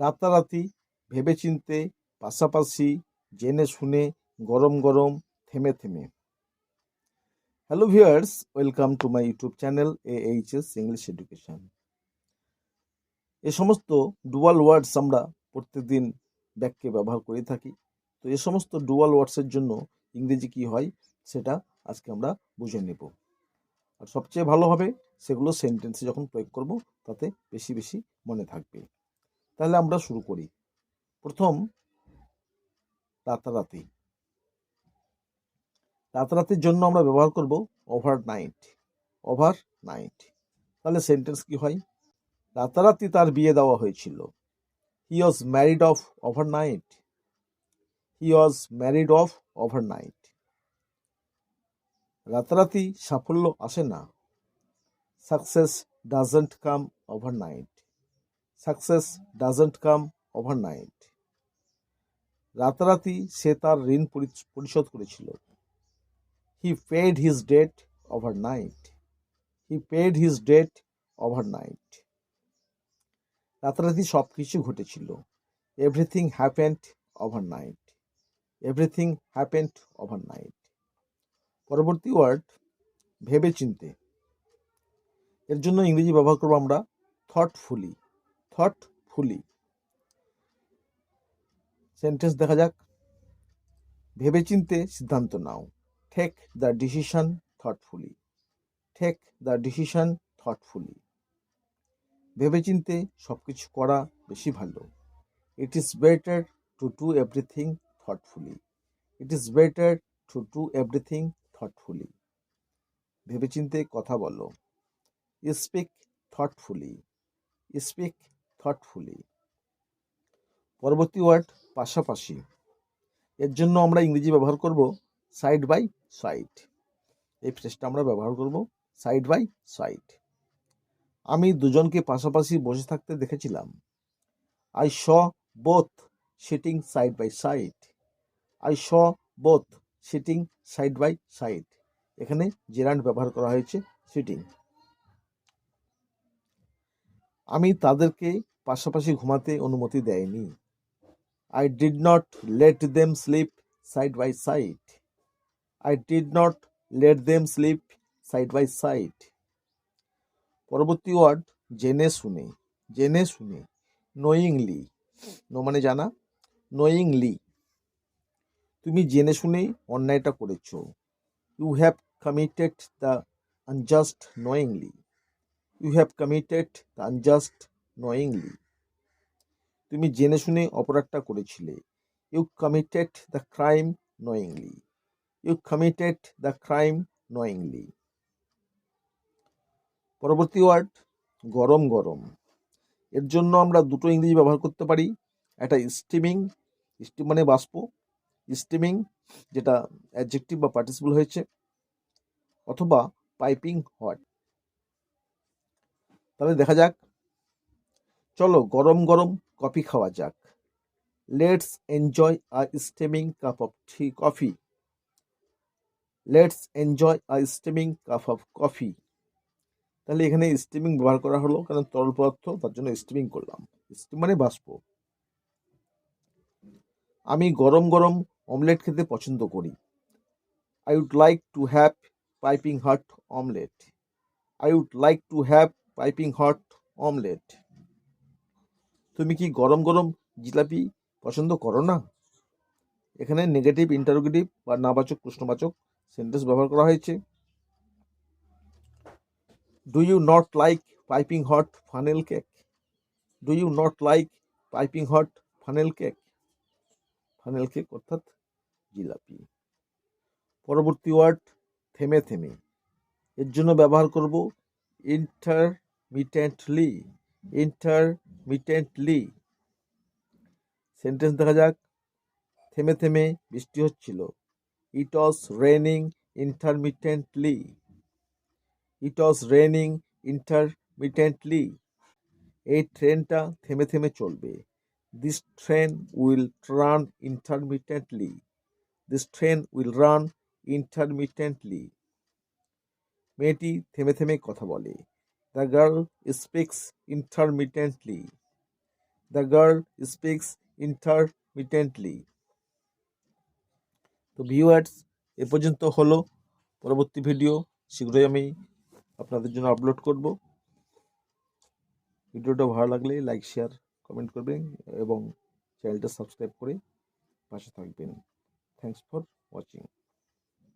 রাতারাতি, ভেবেচিন্তে, পাশাপাশি জেনে শুনে গরম গরম, থেমে থেমে। Hello viewers welcome to my YouTube channel A H S English education এ সমস্ত ডুয়াল ওয়ার্ডস আমরা প্রত্যেকদিন ব্যাককে ব্যবহার করে থাকি। তো এ সমস্ত ডুয়াল ওয়ার্ডসের জন্য ইংরেজি কি হয়, সেটা আজকে আমরা বুঝে নেব। আর সবচেয়ে ভালো হবে, সেগুলো সেন্টেন্সে যখন প্রয়োগ করব, তাতে বেশি বেশি মনে থাকবে। তাহলে আমরা শুরু করি। প্রথম রাতারাতি রাতারাতির জন্য আমরা ব্যবহার করব ওভার নাইট ওভার নাইট তাহলে সেন্টেন্স কি হয়? রাতারাতি তার বিয়ে দেওয়া হয়েছিল। He was married off overnight he was married off overnight রাতারাতি সাফল্য আসে না। Success doesn't come overnight success doesn't come overnight রাতারাতি সে তার ঋণ পরিশোধ করেছিল। He paid his debt overnight he paid his debt overnight রাতারাতি সব কিছু ঘটেছিল। Everything happened overnight everything happened overnight পরবর্তী ওয়ার্ড ভেবে চিনতে এর জন্য ইংরেজি ব্যবহার করব আমরা থটফুলি থটফুলি সেন্টেন্স দেখা যাক। ভেবেচিন্তে সিদ্ধান্ত নাও। Take the decision thoughtfully take the decision thoughtfully ভেবেচিন্তে সব কিছু করা বেশি ভালো। It is better to do everything thoughtfully it is better to do everything thoughtfully ভেবেচিন্তে কথা বলো। স্পিক থটফুলি স্পিক থটফুলি পরবর্তী ওয়ার্ড পাশাপাশি। এর জন্য আমরা ইংরেজি ব্যবহার করব সাইড বাই সাইড এই ফ্রেজটা আমরা ব্যবহার করব সাইড বাই সাইড আমি দুজনকে পাশাপাশি বসে থাকতে দেখেছিলাম। I saw both sitting side by side I saw both sitting side by side এখানে জেরান্ড ব্যবহার করা হয়েছে সিটিং আমি তাদেরকে পাশাপাশি ঘুমাতে অনুমতি দেয়নি। I did not let them sleep side by side I did not let them sleep side by side পরবর্তী ওয়ার্ড জেনে শুনে জেনে শুনে নোয়িংলি নো মানে জানা নোয়িংলি তুমি জেনে শুনে অন্যায়টা করেছ। You have committed the unjust knowingly you have committed the unjust knowingly তুমি জেনে শুনে অপরাধটা করেছিলে। You committed the crime knowingly you committed the crime knowingly পরবর্তী ওয়ার্ড গরম গরম। এর জন্য আমরা দুটো ইংরেজি ব্যবহার করতে পারি। একটা স্টিমিং স্টিম মানে বাষ্প। স্টিমিং যেটা অ্যাডজেক্টিভ বা পার্টিসিপল হয়েছে। অথবা পাইপিং হট তাহলে দেখা যাক চলো গরম গরম কফি খাওয়া যাক। Let's enjoy a steaming cup of tea coffee let's enjoy a steaming cup of coffee তাহলে এখানে স্টিমিং ব্যবহার করা হলো, কারণ তরল পদার্থ, তার জন্য স্টিমিং করলাম। স্টিম মানে বাষ্প। আমি গরম গরম অমলেট খেতে পছন্দ করি। I would like to have piping hot omelette I would like to have piping hot omelette তুমি কি গরম গরম জিলাপি পছন্দ করো না? এখানে নেগেটিভ ইন্টারোগেটিভ বা নাবাচক, প্রশ্নবাচক সেন্টেন্স ব্যবহার করা হয়েছে। Do you not like piping hot funnel cake do you not like piping hot funnel cake funnel cake অর্থাৎ জিলাপি। পরবর্তী ওয়ার্ড থেমে থেমে। এর জন্য ব্যবহার করব ইন্টারমিটেন্টলি ইন্টারমিটেন্টলি সেন্টেন্স দেখা যাক। থেমে থেমে বৃষ্টি হচ্ছিল। ইট ওয়াজ রেনিং ইন্টারমিটেন্টলি ইট ওয়াজ রেনিং ইন্টারমিটেন্টলি এই ট্রেনটা থেমে থেমে চলবে। This train will run intermittently this train will run intermittently মেয়েটি থেমে থেমে কথা বলে। The girl speaks intermittently the girl speaks intermittently তো ভিউয়ার্স এ পর্যন্ত হলো। পরবর্তী ভিডিও শীঘ্রই আমি আপনাদের জন্য আপলোড করব। ভিডিওটা ভালো লাগলে লাইক শেয়ার কমেন্ট করবেন এবং চ্যানেলটা সাবস্ক্রাইব করে পাশে থাকবেন। Thanks for watching